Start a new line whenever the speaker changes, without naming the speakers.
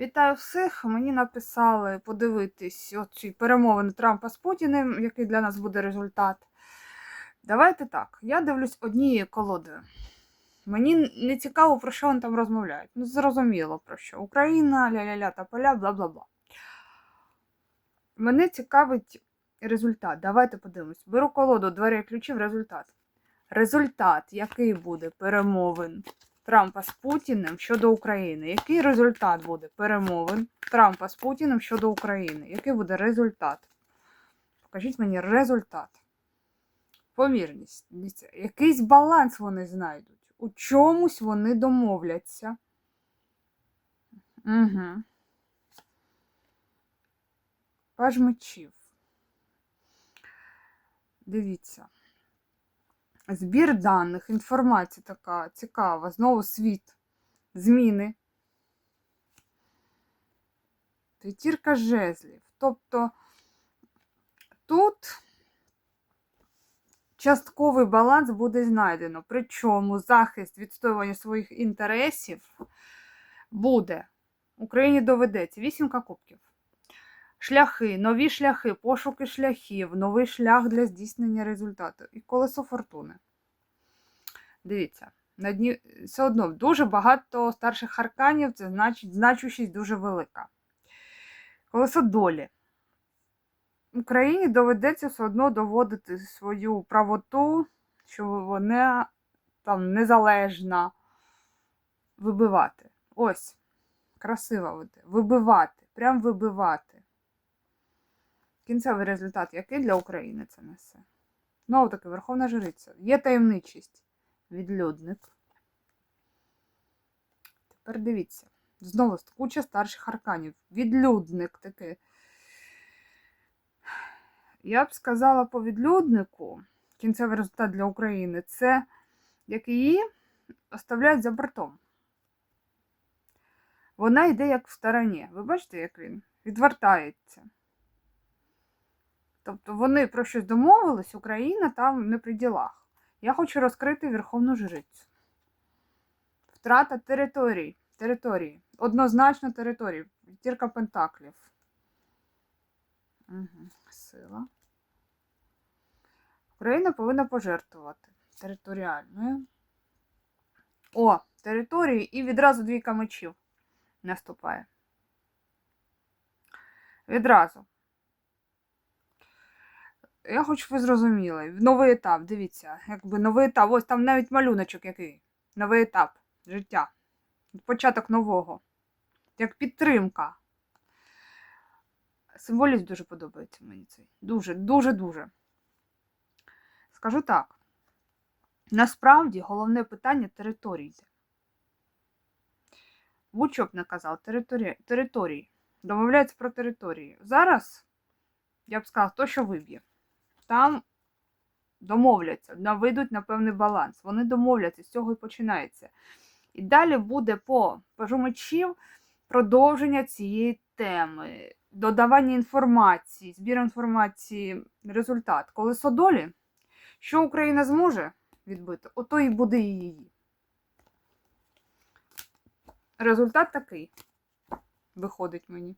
Вітаю всіх. Мені написали подивитись оці перемовини Трампа з Путіним, який для нас буде результат. Давайте так. Я дивлюсь однією колодою. Мені не цікаво, про що вони там розмовляють. Ну, зрозуміло про що. Україна, ля-ля-ля та поля, бла-бла-бла. Мене цікавить результат. Давайте подивимось. Беру колоду, двері ключів, результат. Результат, який буде перемовин Трампа з Путіним щодо України. Який результат буде перемовин Трампа з Путіним щодо України? Який буде результат? Покажіть мені результат. Помірність. Якийсь баланс вони знайдуть. У чомусь вони домовляться. Угу. Паж мечів. Дивіться. Збір даних, інформація така цікава. Знову світ, зміни. П'ятірка жезлів. Тобто тут частковий баланс буде знайдено. Причому захист відстоювання своїх інтересів буде. Україні доведеться. Вісімка кубків. Шляхи, нові шляхи, пошуки шляхів, новий шлях для здійснення результату. І колесо фортуни. Дивіться, на дні все одно дуже багато старших арканів, це значить значущість дуже велика. Колесо долі. Україні доведеться все одно доводити свою правоту, що вона там незалежна. Вибивати. Ось. Красиво. Вибивати. Прям вибивати. Кінцевий результат, який для України це несе. Знову таки, Верховна Жриця. Є таємничість. Відлюдник. Тепер дивіться. Знову куча старших арканів. Відлюдник такий. Я б сказала по відлюднику, кінцевий результат для України, це як її оставляють за бортом. Вона йде як в стороні. Ви бачите, як він відвертається. Тобто вони про щось домовились, Україна там не при ділах. Я хочу розкрити Верховну Жрицю. Втрата територій. Території. Однозначно території. Тірка Пентаклів. Угу. Сила. Україна повинна пожертвувати територіальною. О, території і відразу двійка мечів наступає. Відразу. Я хочу, щоб ви зрозуміли. Новий етап, дивіться, якби новий етап. Ось там навіть малюночок який. Новий етап життя. Початок нового. Як підтримка. Символізм дуже подобається мені цей. Дуже, дуже, дуже. Скажу так. Насправді головне питання території. Б не території. Домовляється про території. Зараз, я б сказала, то, що виб'є. Там домовляться, наведуть на певний баланс. Вони домовляться, з цього і починається. І далі буде по пажу мечів продовження цієї теми, додавання інформації, збір інформації, результат. Колесо долі, що Україна зможе відбити, ото і буде її. Результат такий виходить мені.